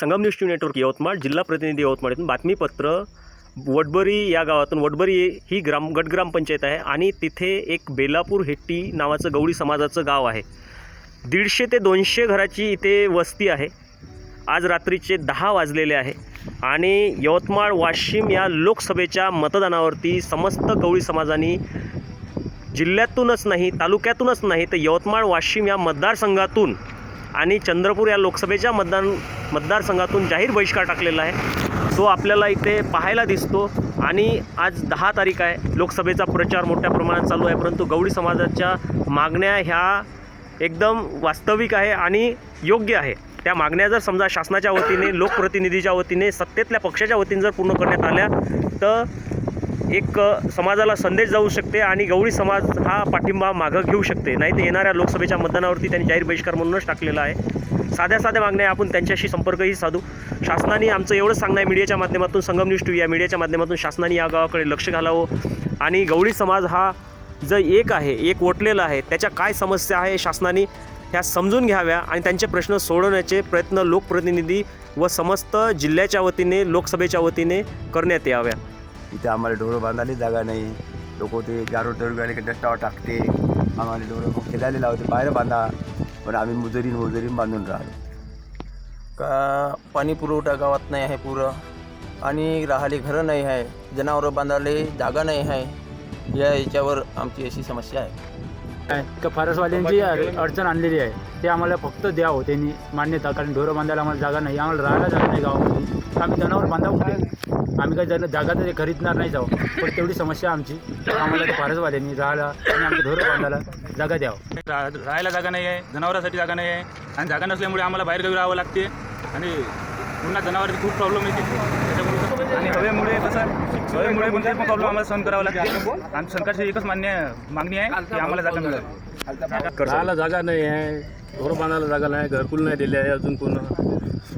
संगम news network Yavatmal जिल्हा प्रतिनिधी यवतमाळ इथून बातमीपत्र. वडबरी या गावातून वडबरी ही ग्राम गटग्रामपंचायत आहे आणि तिथे एक बेलापूर हेट्टी नावाचं गवळी समाजाचं गाव आहे. दीडशे ते दोनशे घराची इथे वस्ती आहे. आज रात्रीचे दहा वाजलेले आहे आणि यवतमाळ वाशिम या लोकसभेच्या मतदानावरती समस्त गवळी समाजाने जिल्ह्यातूनच नाही तालुक्यातूनच नाही तर यवतमाळ वाशिम या मतदारसंघातून आणि चंद्रपूर या लोकसभेच्या मतदान मतदारसंघातून जाहीर बहिष्कार टाकलेला आहे. तो आपल्याला इथे पाहायला दिसतो आणि आज दहा तारीख आहे. लोकसभेचा प्रचार मोठ्या प्रमाणात चालू आहे परंतु गवळी समाजाच्या मागण्या ह्या एकदम वास्तविक आहे आणि योग्य आहे. त्या मागण्या जर समजा शासनाच्या वतीने लोकप्रतिनिधीच्या वतीने सत्तेतल्या पक्षाच्या वतीने जर पूर्ण करण्यात आल्या तर एक समाजाला संदेश जाऊ शकते आणि गवळी समाज हा पाठिंबा मागं घेऊ शकते. नाही तर येणाऱ्या लोकसभेच्या मतदानावरती त्यांनी जाहीर बहिष्कार म्हणूनच टाकलेला आहे. साध्या साध्या मागण्या आहे, आपण त्यांच्याशी संपर्कही साधू. शासनाने आमचं एवढंच सांगणं आहे. मीडियाच्या माध्यमातून संगम न्यूज टी या मीडियाच्या माध्यमातून शासनाने या गावाकडे लक्ष घालावं. आणि गवळी समाज हा जो एक आहे एक वटलेला आहे त्याच्या काय समस्या आहे शासनाने ह्या समजून घ्याव्या आणि त्यांचे प्रश्न सोडवण्याचे प्रयत्न लोकप्रतिनिधी व समस्त जिल्ह्याच्या वतीने लोकसभेच्या वतीने करण्यात याव्या. इथे आम्हाला ढोरं बांधायला जागा नाही. लोक ते गारो तरुण गेले की डस्टावर टाकते. आम्हाला ढोरं मग खेळायला लावते बाहेर बांधा. पण आम्ही मुजरीन मुजरीन बांधून राहतो का पाणी पुरवठा गावात नाही आहे पुरं? आणि राहाले घरं नाही आहे जनावरं बांधायला जागा नाही आहे. या याच्यावर आमची अशी समस्या आहे. आहे का फरसवाल्यांची अडचण आणलेली आहे. ते आम्हाला फक्त द्यावं. त्यांनी मान्यता कारण ढोरं बांधायला आम्हाला जागा नाही. आम्हाला राहायला जागा नाही गावामध्ये. आम्ही जनावर बांधावं कुठे? आम्ही काय जण जागा तरी खरीदणार नाही जाऊ. पण तेवढी समस्या आमची. आम्हाला ते फारसवाल्यांनी राहायला आणि आमच्या ढोरं बांधायला जागा द्यावं. राहायला जागा नाही आहे जनावरांसाठी जागा नाही आहे आणि जागा नसल्यामुळे आम्हाला बाहेर गावी राहावं लागते. आणि पुन्हा जनावरांची खूप प्रॉब्लेम येते. त्याच्यामुळे आणि हवेमुळे कसं पण प्रॉब्लेम आम्हाला सहन करावा लागते. आमच्या सरकारची एकच मान्य मागणी आहे की आम्हाला जागा मिळावी राहायला जागा नाही आहे घर बांधायला जागा नाही घरकुल नाही दिले आहे अजून कोण.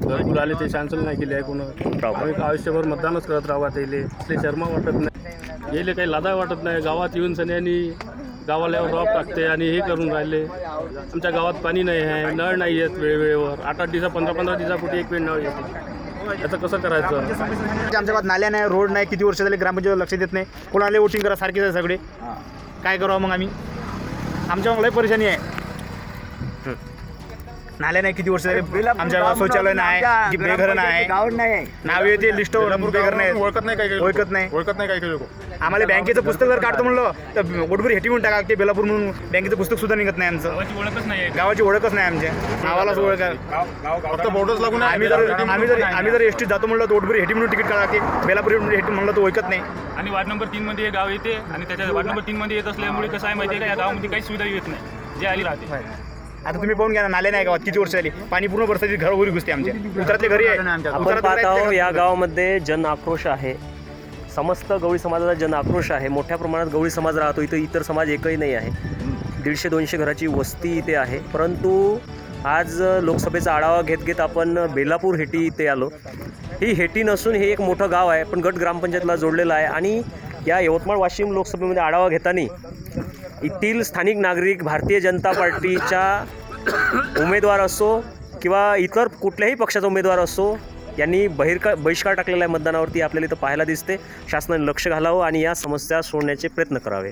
घरकुल आले ते शांसल नाही केले आहे पुन्हा आम्ही आयुष्यभर मतदानच करत राहावा त्याले ते शर्मा वाटत नाही. येले काही लादा वाटत नाही. गावात येऊन सन्यानी गावाला रॉप टाकते आणि हे करून राहिले. आमच्या गावात पाणी नाही आहे नळ नाही येत वेळवेळेवर. आठ आठ दिवसा पंधरा पंधरा दिवसापुढे एक वेळ नळ येते. याचं कसं करायचं? आमच्या गावात नाल्या नाही रोड नाही किती वर्ष झाले ग्रामपंचायत लक्ष देत नाही. कोणाला वोटिंग करा सारखेच आहे सगळे. काय करावं मग आम्ही? आमच्या लय परेशानी आहे. नाल्या नाही किती वर्ष झाले? आमच्या गावात शौचालय नाही जी बेघर नाही. नाव येते लिस्ट बेघर नाही ओळखत नाही काही ओळखत नाही. ओळखत नाही काही काही लोक. आम्हाला बँकेचं पुस्तक जर काढतो म्हणलं तर वडभर हेटी म्हणून टाका ते बेलापूर म्हणून बँकेचं पुस्तक सुद्धा निघत नाही आमचं. गावाची ओळखच नाही गावाची ओळखच नाही आमच्या नावालाच ओळख आहे. फक्त बोर्डच लागून. आम्ही जर आम्ही जर आम्ही जर एस टी जातो म्हणलं तर वडभर हेटी म्हणून तिकीट काढा लागते बेलापूर हेटी म्हणलं तर ओळखत नाही. आणि वार्ड नंबर तीनमध्ये हे गाव येते आणि त्याच्या वार्ड नंबर तीनमध्ये येत असल्यामुळे कसं आहे माहिती आहे का? या गावामध्ये काही सुविधा येत नाही. जे आली राहते. आता तुम्ही पाहून घ्या नाले नाही गावात. किती वर्ष झाली? पाणी पूर्ण परिस्थिती घरोघरी घुसते आमच्या उतरातले घरी आहे. आपण पाहत घरी आहेत या गावामध्ये जन आक्रोश आहे. समस्त गवळी समाजाचा जन आक्रोश आहे. मोठ्या प्रमाणात गवळी समाज राहतो. इथं इतर समाज एकही नाही आहे. दीडशे दोनशे घराची वस्ती इथे आहे. परंतु आज लोकसभेचा आढावा घेत घेत आपण बेलापूर हेटी इथे आलो. ही हेटी नसून हे एक मोठं गाव आहे. पण गट ग्रामपंचायतला जोडलेलं आहे. आणि या यवतमाळ वाशिम लोकसभेमध्ये आढावा घेताना येथील स्थानिक नागरिक भारतीय जनता पार्टीच्या उमेदवार असो किंवा इतर कुठल्याही पक्षाचा उमेदवार असो यांनी बहिर्का बहिष्कार टाकलेला आहे मतदानावरती. आपल्याला इथं पाहायला दिसते शासनाने लक्ष घालावं आणि या समस्या सोडण्याचे प्रयत्न करावे.